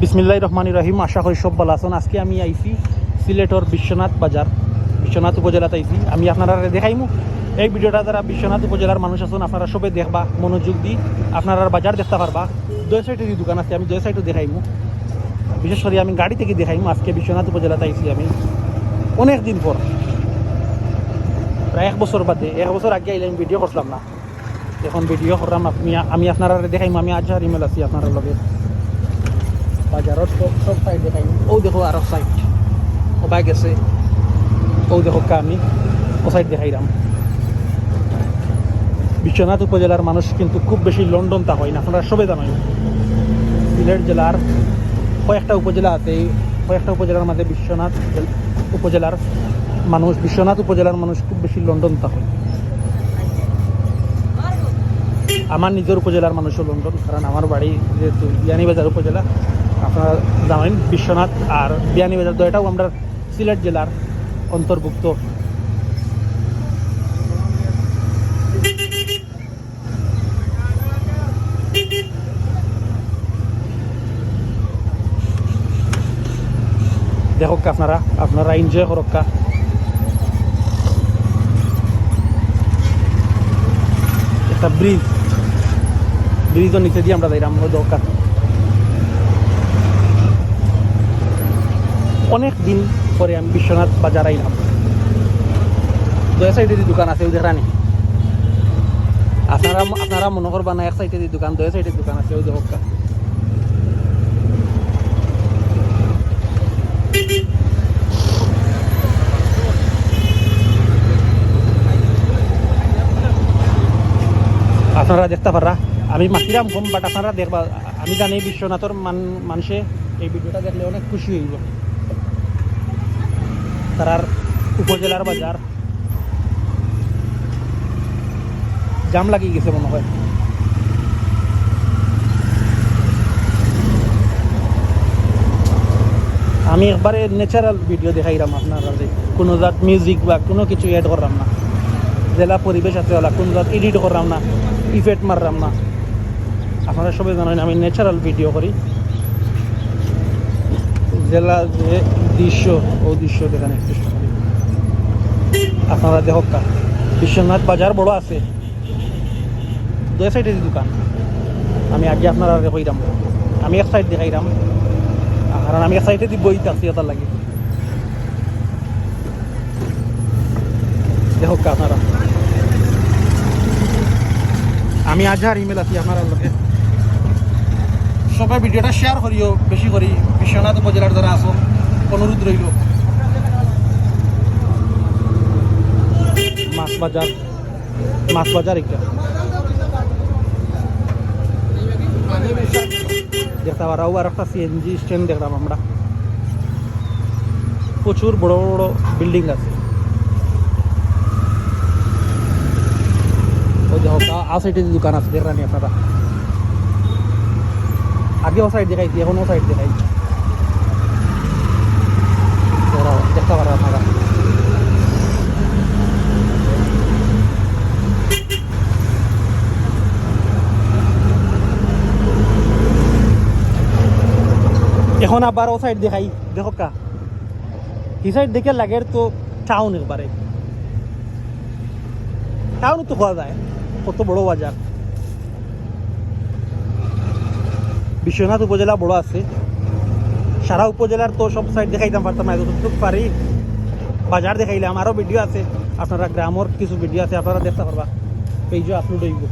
বিসমিল্লাহ রহমান রহিম। আশা করি সব ভালো আছেন। আজকে আমি আইছি সিলেটর বিশ্বনাথ বাজার। বিশ্বনাথ উপজেলাতে আইছি। আমি আপনারা দেখাইমু। এই ভিডিওটা যারা বিশ্বনাথ উপজেলার মানুষ আছেন, আপনারা সবে দেখবা, মনোযোগ দি আপনারা বাজার দেখতে পারবা। দুই সাইডে যে দোকান আছে, আমি দুই সাইডে দেখাইমু। বিশেষ করে আমি গাড়ি থেকে দেখাইমু। আজকে বিশ্বনাথ উপজেলাতে আইছি আমি। অনেক দিন পর। প্রায় এক বছর বাদে। এক বছর আগে আইলে আমি ভিডিও করছিলাম না। এখন ভিডিও করলাম। আপনি আমি আপনারা দেখাইমু। আমি আজ আর ইমেল আছি আপনার লগে। দেখাই ও দেখো আরও সাইড ও বাই গেছে। ও দেখো আমি। ও সাইড দেখাইলাম বিশ্বনাথ উপজেলার মানুষ কিন্তু খুব বেশি লন্ডন তা হয় না। আপনারা সবে জানেন সিলেট জেলার কয়েকটা উপজেলা আছে। কয়েকটা উপজেলার মাঝে বিশ্বনাথ জেল- উপজেলার মানুষ বিশ্বনাথ উপজেলার মানুষ খুব বেশি লন্ডন তা হয়। আমার নিজের উপজেলার মানুষও লন্ডন কারণ আমার বাড়ি যেহেতু বিয়ানীবাজার উপজেলা। আপনারা জানেন, বিশ্বনাথ আর বিয়ানীবাজার দুটাও আমরা সিলেট জেলার অন্তর্ভুক্ত। দেখো আপনারা আপনারা এনজয় করক একটা ব্রিজ ব্রিজের নিচে দিয়ে আমরা যাইলাম দরকার। অনেক দিন পরে আমি বিশ্বনাথ বাজার আইলাম দুই সাইডে যে দোকান আছে, ওই দেখানি আপনারা আপনারা মনে করবা না, এক সাইডে যে দোকান দুই সাইডে দোকান আছে, ওই দেখা আপনারা দেখতে পারা আমি মাতিরাম কম বাট আপনারা দেখবা আমি জানি বিশ্বনাথর মান মানুষে এই ভিডিওটা দেখলে অনেক খুশি হইব। তারার উপজেলার বাজার। জাম লাগি গেছে মনে হয়। আমি একবারে ন্যাচারাল ভিডিও দেখাইলাম আপনারা যে কোনো জাত মিউজিক বা কোনো কিছু এড করলাম না। জেলা পরিবেশ আছে ওলা, কোন জাত এডিট করলাম না ইফেক্ট মারলাম না। আপনারা সবাই জানেন আমি ন্যাচারাল ভিডিও করি। জেলা যে দৃশ্য, ও দৃশ্য চেষ্টা আপনারা দেখক বিশ্বনাথ বাজার বড় আছে। দুই সাইডে দোকান। আমি আগে আপনারা কইরাম আমি এক সাইড দেখাইরাম কারণ আমি এক সাইডে দিব থাকছি ওটার লাগে। দেখক কা আপনারা। আমি আজহার ইমেল আছি আপনার লোকে। সবাই ভিডিওটা শেয়ার করিও, বেশি করি। বিশ্বনাথ উপজেলার যারা আসো অনুরোধ রইল। মাছ বাজার মাছ বাজার একটা। দেখতে আর একটা সিএনজি স্ট্যান্ড দেখলাম আমরা। প্রচুর বড় বড় বিল্ডিং আছে। ওই দেখো আ- আ সাইডে দোকান আছে দেখলাম আপনারা? আগে ও সাইড দেখাইছি এখন ও সাইড দেখাই দাঁড়াও, দেখতে পারেন আপনারা। এখন আবার ও সাইড দেখাই দেখো কা। কি সাইড দেখে লাগে তো টাউন একবারে। টাউন তো খাওয়া যায় কত বড় বাজার। বিশ্বনাথ উপজেলা বড় আছে। সারা উপজেলার তো সব সাইড দেখাইতাম, পারতাম এত যতটুকু পারি। বাজার দেখাইলাম। আরও ভিডিও আছে। আপনারা গ্রামের কিছু ভিডিও আছে, আপনারা দেখতে পারবা। পেজও আপলোড হইব।